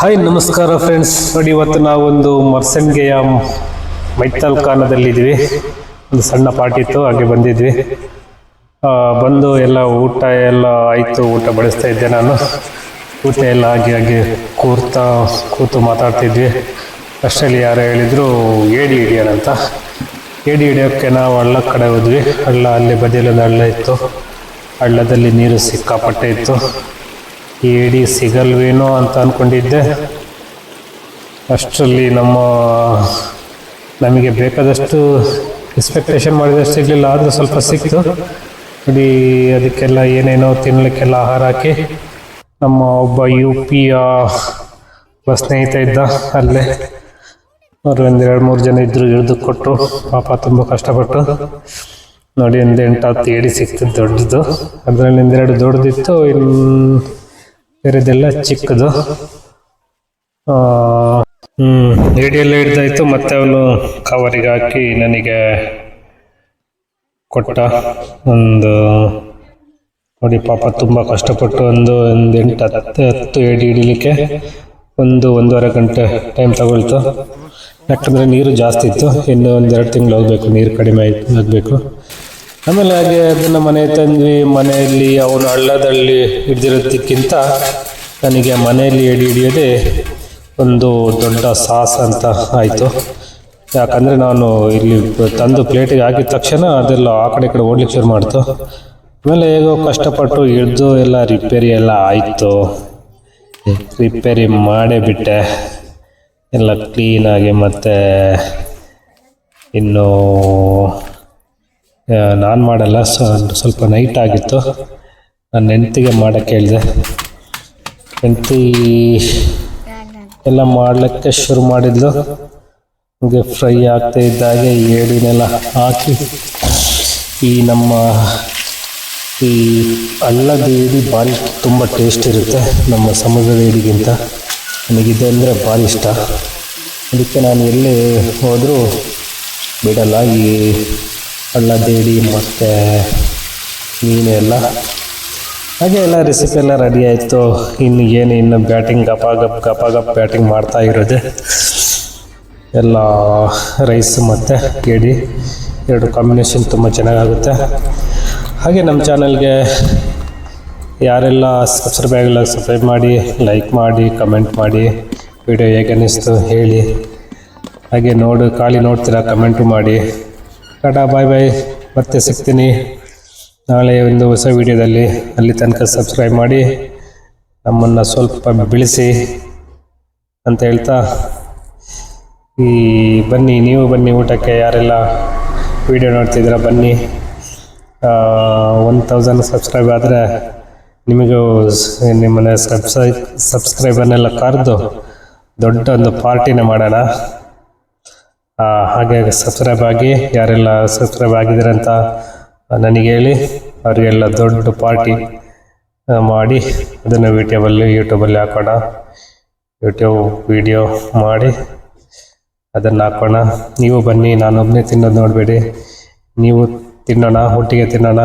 Hi, ನಮಸ್ಕಾರ friends ನೋಡಿ, ಇವತ್ತು ನಾವೊಂದು ಮರ್ಸನ್ಗೆಯ ಮೈತಲ್ ಖಾನದಲ್ಲಿದ್ವಿ ಒಂದು ಸಣ್ಣ ಪಾರ್ಟಿ ಇತ್ತು, ಹಾಗೆ ಬಂದಿದ್ವಿ. ಬಂದು ಎಲ್ಲ ಊಟ ಎಲ್ಲ ಆಯಿತು, ಊಟ ಬಡಿಸ್ತಾ ಇದ್ದೆ ನಾನು. ಊಟ ಎಲ್ಲ ಆಗಿ ಹಾಗೆ ಕೂರ್ತಾ ಕೂತು ಮಾತಾಡ್ತಿದ್ವಿ. ಅಷ್ಟರಲ್ಲಿ ಯಾರು ಹೇಳಿದರು, ಏಡಿ ಹಿಡಿಯೋಣ ಅಂತ. ಏಡಿ ಹಿಡಿಯೋಕ್ಕೆ ನಾವು ಹಳ್ಳ ಕಡೆ ಹೋದ್ವಿ. ಹಳ್ಳ ಅಲ್ಲಿ ಬದಿಯಲ್ಲೊಂದು ಹಳ್ಳ ಇತ್ತು. ಹಳ್ಳದಲ್ಲಿ ನೀರು ಸಿಕ್ಕಾಪಟ್ಟೆ ಇತ್ತು. ಏಡಿ ಸಿಗಲ್ವೇನೋ ಅಂತ ಅಂದ್ಕೊಂಡಿದ್ದೆ ಅಷ್ಟರಲ್ಲಿ ನಮ್ಮ, ನಮಗೆ ಬೇಕಾದಷ್ಟು ಎಕ್ಸ್ಪೆಕ್ಟೇಷನ್ ಮಾಡಿದಷ್ಟು ಸಿಗಲಿಲ್ಲ, ಆದರೂ ಸ್ವಲ್ಪ ಸಿಕ್ತು. ಇಡೀ ಅದಕ್ಕೆಲ್ಲ ಏನೇನೋ ತಿನ್ನಲಿಕ್ಕೆಲ್ಲ ಆಹಾರ ಹಾಕಿ ನಮ್ಮ ಒಬ್ಬ ಯು ಪಿ ಸ್ನೇಹಿತ ಇದ್ದ ಅಲ್ಲೇ. ಅವರು ಒಂದು ಎರಡು ಮೂರು ಜನ ಇದ್ದರು ಹಿಡಿದು ಕೊಟ್ಟರು. ಪಾಪ ತುಂಬ ಕಷ್ಟಪಟ್ಟು. ನೋಡಿ, ಒಂದು ಎಂಟು ಹತ್ತು ಏಡಿ ಸಿಕ್ತು, ದೊಡ್ಡದು. ಅದರಲ್ಲಿ ಒಂದೆರಡು ದೊಡ್ಡದಿತ್ತು, ಇನ್ನು ಬೇರೆದೆಲ್ಲ ಚಿಕ್ಕದು. ಎಲ್ಲ ಹಿಡ್ದಾಯ್ತು. ಮತ್ತೆ ಅವನು ಕವರಿಗೆ ಹಾಕಿ ನನಗೆ ಕೊಟ್ಟ ಒಂದು, ನೋಡಿ ಪಾಪ ತುಂಬ ಕಷ್ಟಪಟ್ಟು ಒಂದು ಒಂದು ಎಂಟು ಹತ್ತು ಹತ್ತು ಎಡಿ ಹಿಡಿಲಿಕ್ಕೆ ಒಂದು ಒಂದೂವರೆ ಗಂಟೆ ಟೈಮ್ ತಗೊಳ್ತು. ಯಾಕಂದರೆ ನೀರು ಜಾಸ್ತಿ ಇತ್ತು. ಇನ್ನು ಒಂದೆರಡು ತಿಂಗಳು ಹೋಗ್ಬೇಕು. ನೀರು ಕಡಿಮೆ ಆಯ್ತು, ಆಗಬೇಕು. ಆಮೇಲೆ ಹಾಗೆ ಅದನ್ನು ಮನೆ ತಂದ್ವಿ. ಮನೆಯಲ್ಲಿ ಅವನು ಹಳ್ಳದಲ್ಲಿ ಹಿಡ್ದಿರೋದಕ್ಕಿಂತ ನನಗೆ ಮನೆಯಲ್ಲಿ ಎಡಿ ಹಿಡಿಯೋದೇ ಒಂದು ದೊಡ್ಡ ಸಾಸ್ ಅಂತ ಆಯಿತು. ಯಾಕಂದರೆ ನಾನು ಇಲ್ಲಿ ತಂದು ಪ್ಲೇಟಿಗೆ ಹಾಕಿದ ತಕ್ಷಣ ಅದೆಲ್ಲ ಆ ಕಡೆ ಈ ಕಡೆ ಓಡ್ಲಿಕ್ಕೆ ಶುರು ಮಾಡ್ತು. ಆಮೇಲೆ ಹೇಗೋ ಕಷ್ಟಪಟ್ಟು ಹಿಡಿದು ಎಲ್ಲ ರಿಪೇರಿ ಎಲ್ಲ ಆಯಿತು. ರಿಪೇರಿ ಮಾಡೇ ಬಿಟ್ಟೆ. ಎಲ್ಲ ಕ್ಲೀನಾಗಿ ಮತ್ತು ಇನ್ನು ನಾನು ಮಾಡಲ್ಲ ಸ್ವಲ್ಪ ನೈಟ್ ಆಗಿತ್ತು. ನಾನು ಹೆಂಡ್ತಿಗೆ ಮಾಡೋಕ್ಕೆ ಹೇಳಿದೆ. ಹೆಂಡ್ತಿ ಎಲ್ಲ ಮಾಡಲಿಕ್ಕೆ ಶುರು ಮಾಡಿದ್ಲು. ಹೀಗೆ ಫ್ರೈ ಆಗ್ತಾ ಇದ್ದಾಗೆ ಏಡಿನೆಲ್ಲ ಹಾಕಿ ಈ ನಮ್ಮ ಈ ಹಳ್ಳದ ಏಡಿ ಭಾರಿ ತುಂಬ ಟೇಸ್ಟ್ ಇರುತ್ತೆ ನಮ್ಮ ಸಮುದ್ರದ ಏಡಿಗಿಂತ. ನನಗಿದೆ ಅಂದರೆ ಭಾರಿ ಇಷ್ಟ. ಅದಕ್ಕೆ ನಾನು ಎಲ್ಲಿ ಹೋದರೂ ಬಿಡಲ್ಲ. ಈ ಹಳ್ಳದ ದೇಡಿ ಮತ್ತು ಮೀನು ಎಲ್ಲ ಹಾಗೆ ಎಲ್ಲ ರೆಸಿಪಿ ಎಲ್ಲ ರೆಡಿ ಆಯಿತು. ಇನ್ನು ಏನು ಇನ್ನು ಬ್ಯಾಟಿಂಗ್ ಗಪ, ಗಪ್ ಗಪ, ಗಪ್ ಬ್ಯಾಟಿಂಗ್ ಮಾಡ್ತಾ ಇರೋದೆ. ಎಲ್ಲ ರೈಸ್ ಮತ್ತು ಕೇಳಿ ಎರಡು ಕಾಂಬಿನೇಷನ್ ತುಂಬ ಚೆನ್ನಾಗಾಗುತ್ತೆ. ಹಾಗೆ ನಮ್ಮ ಚಾನಲ್ಗೆ ಯಾರೆಲ್ಲ ಸಬ್ಸ್ಕ್ರೈಬ್ ಆಗಿಲ್ಲ ಸಬ್ಸ್ಕ್ರೈಬ್ ಮಾಡಿ ಲೈಕ್ ಮಾಡಿ ಕಮೆಂಟ್ ಮಾಡಿ. ವಿಡಿಯೋ ಹೇಗೆ ಅನ್ನಿಸ್ತು ಹೇಳಿ. ಹಾಗೆ ನೋಡು, ಖಾಲಿ ನೋಡ್ತೀರಾ ಕಮೆಂಟು ಮಾಡಿ. ಟಾಟಾ ಬಾಯ್ ಬಾಯ್ ಮತ್ತೆ ಸಿಗ್ತೀನಿ. ನಾಳೆ ಒಂದು ಹೊಸ ವಿಡಿಯೋದಲ್ಲಿ. ಅಲ್ಲಿ ತನಕ ಸಬ್ಸ್ಕ್ರೈಬ್ ಮಾಡಿ. ನಮ್ಮನ್ನು ಸ್ವಲ್ಪ ಬೆಳೆಸಿ ಅಂತ ಹೇಳ್ತಾ. ಈ ಬನ್ನಿ, ನೀವು ಬನ್ನಿ ಊಟಕ್ಕೆ. ಯಾರೆಲ್ಲ ವಿಡಿಯೋ ನೋಡ್ತಿದ್ದೀರ, ಬನ್ನಿ. ಒನ್ ತೌಸಂಡ್ ಸಬ್ಸ್ಕ್ರೈಬ್ ಆದರೆ ನಿಮಗೂ ನಿಮ್ಮನ್ನ ಸಬ್ಸ್ಕ್ರೈ ಸಬ್ಸ್ಕ್ರೈಬರ್ನೆಲ್ಲ ಕರೆದು ದೊಡ್ಡ ಒಂದು ಪಾರ್ಟಿನ ಮಾಡೋಣ. ಹಾಗೆ ಸಬ್ಸ್ಕ್ರೈಬ್ ಆಗಿ ಯಾರೆಲ್ಲ ಸಬ್ಸ್ಕ್ರೈಬ್ ಆಗಿದ್ದಾರೆ ಅಂತ ನನಗೆ ಹೇಳಿ, ಅವರಿಗೆಲ್ಲ ದೊಡ್ಡ ಪಾರ್ಟಿ ಮಾಡಿ, ಅದನ್ನು ಯೂಟ್ಯೂಬಲ್ಲಿ ಯೂಟ್ಯೂಬಲ್ಲಿ ಹಾಕೋಣ. ಯೂಟ್ಯೂಬ್ ವಿಡಿಯೋ ಮಾಡಿ, ಅದನ್ನು ಹಾಕೋಣ. ನೀವು ಬನ್ನಿ ನಾನೊಬ್ಬನೇ ತಿನ್ನೋದು ನೋಡಬೇಡಿ. ನೀವು ತಿನ್ನೋಣ, ಒಟ್ಟಿಗೆ ತಿನ್ನೋಣ.